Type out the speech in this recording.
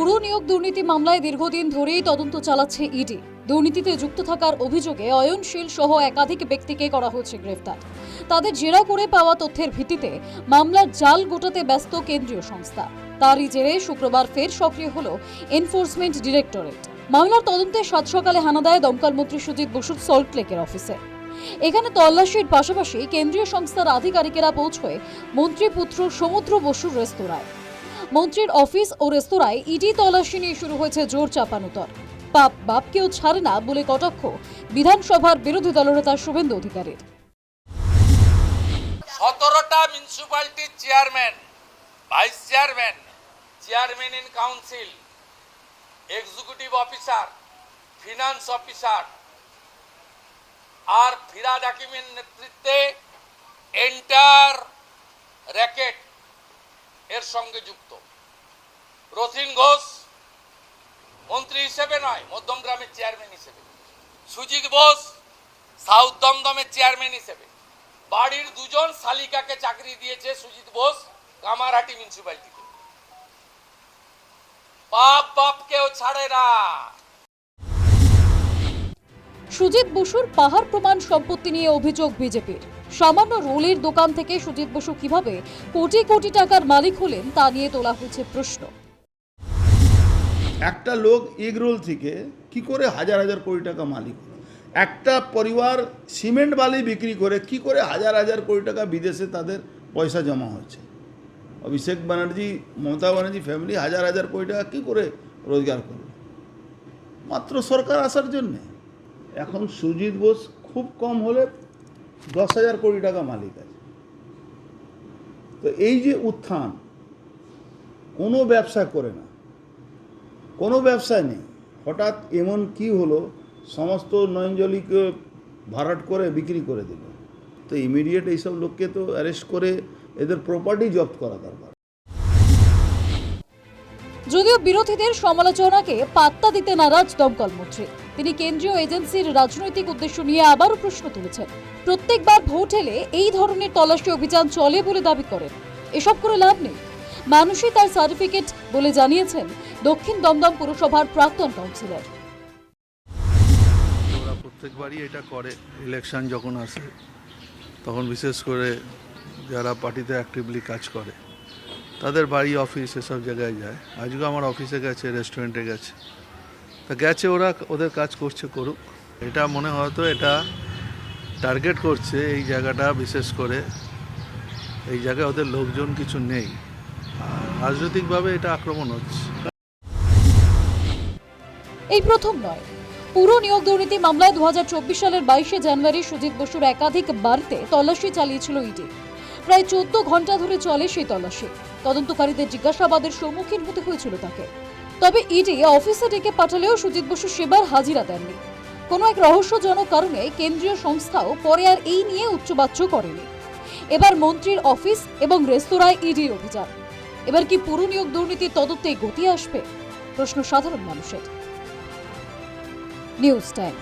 নিয়োগ দুর্নীতি মামলায় দীর্ঘদিন ধরেই তদন্ত চালাচ্ছে ইডি। দুর্নীতিতে যুক্ত থাকার অভিযোগে অয়নশীল সহ একাধিক ব্যক্তিকে করা হয়েছে গ্রেফতার। তাদের জেরা করে পাওয়া তথ্যের ভিত্তিতে মামলার জাল গোটাতে ব্যস্ত কেন্দ্রীয় সংস্থা। তারই জেরে শুক্রবার ফের সক্রিয় হল এনফোর্সমেন্ট ডিরেক্টরেট। মামলার তদন্তে সাত সকালে হানা দেয় দমকল মন্ত্রী সুজিত বসুর সল্টলেকের অফিসে। এখানে তল্লাশির পাশাপাশি কেন্দ্রীয় সংস্থার আধিকারিকেরা পৌঁছয় মন্ত্রীপুত্র সমুদ্র বসুর রেস্তোরাঁয়। মন্ত্রীর অফিস ও রেস্তোরাঁয় ইডি তল্লাশি নিয়ে শুরু হয়েছে জোর চাপানুতর পাপ বাপকেও ছাড়ে না বলে কটাক্ষ। বিধানসভার বিরোধী দলনেতা শুভেন্দু অধিকারীর। সতেরোটা মিউনিসিপ্যালিটির chairman vice chairman chairman in council executive officer finance officer আর ফিরাদ হাকিমের নেতৃত্বে এন্টার র্যাকেট এর সঙ্গে যুক্ত। রথিন ঘোষ মন্ত্রী হিসেবে নয় মধ্যমগ্রামের চেয়ারম্যান হিসেবে। সুজিত বোস সাউথ দমদমের চেয়ারম্যান হিসেবে। বাড়ির দুজন শালিকাকে চাকরি দিয়েছে সুজিত বোস কামারহাটি মিউনিসিপ্যালিটিতে বাপ বাপকেও ছাড়ে না। সুজিত বসুর পাহাড় প্রমাণ সম্পত্তি নিয়ে অভিযোগ বিজেপির। সামান্য রোলের দোকান থেকে সুজিত বসু কীভাবে কোটি কোটি টাকার মালিক হলেন তা নিয়ে তোলা হয়েছে প্রশ্ন। একটা লোক এগরোল থেকে কি করে হাজার হাজার কোটি টাকা মালিক একটা পরিবার সিমেন্ট বালি বিক্রি করে কি করে হাজার হাজার কোটি টাকা বিদেশে তাদের পয়সা জমা হচ্ছে অভিষেক ব্যানার্জি, মমতা ব্যানার্জি ফ্যামিলি হাজার হাজার কোটি টাকা কী করে রোজগার করবে মাত্র সরকার আসার জন্যে। এখন সুজিত বোস খুব কম হলে দশ হাজার কোটি টাকা মালিক আছে। তো এই যে উত্থান, কোনো ব্যবসা করে না, কোনো ব্যবসায় নেই। হঠাৎ এমন কি হলো, সমস্ত নয়নজলিকে ভাড়াট করে বিক্রি করে দিল। তো ইমিডিয়েট এইসব লোককে তো অ্যারেস্ট করে এদের প্রপার্টি জব্দ করা দরকার। যদিও বিরোধীদের সমালোচনাকে পাত্তা দিতে নারাজ দমকল মন্ত্রী। তিনি কেন্দ্রীয় এজেন্সির রাজনৈতিক উদ্দেশ্য নিয়ে আবারও প্রশ্ন তুলেছেন। প্রত্যেকবার ভোট এলে এই ধরনের তল্লাশি অভিযান চলে বলে দাবি করেন। এসব করে লাভ নেই। মানুষই তার সার্টিফিকেট বলে জানিয়েছেন দক্ষিণ দমদম পুরসভার প্রাক্তন কাউন্সিলর। প্রত্যেকবারই এটা করে ইলেকশন যখন আসে, তখন বিশেষ করে যারা পার্টিতে অ্যাক্টিভলি কাজ করে তাদের বাড়ি অফিস এসব জায়গায় যায়। আজকে আমার অফিসে গেছে রেস্টুরেন্টে গেছে। তা গেছে ওরা, ওদের কাজ করছে, করুক। এটা মনে হয়তো এটা টার্গেট করছে এই জায়গাটা বিশেষ করে। এই জায়গায় ওদের লোকজন কিছু নেই। রাজনৈতিকভাবে এটা আক্রমণ হচ্ছে। এই প্রথম নয়। পুরো নিয়োগ দুর্নীতি মামলায় দু হাজার চব্বিশ সালের বাইশে জানুয়ারি সুজিত বসুর একাধিক বাড়িতে তল্লাশি চালিয়েছিল ইডি। প্রায় চোদ্দ ঘণ্টা ধরে চলে সেই তল্লাশি। তদন্তকারীদের জিজ্ঞাসাবাদের সম্মুখীন হতে হয়েছিল তাকে। তবে ইডি অফিসে ডেকে পাঠালেও সুজিত বসু সেবার হাজিরা দেননি। কোনো এক রহস্যজনক কারণে কেন্দ্রীয় সংস্থাও পরে আর এই নিয়ে উচ্চবাচ্য করেনি। এবার মন্ত্রীর অফিস এবং রেস্তোরাঁয় ইডি অভিযান। এবার কি পুরো নিয়োগ দুর্নীতির তদন্তে গতি আসবে? প্রশ্ন সাধারণ মানুষের। News time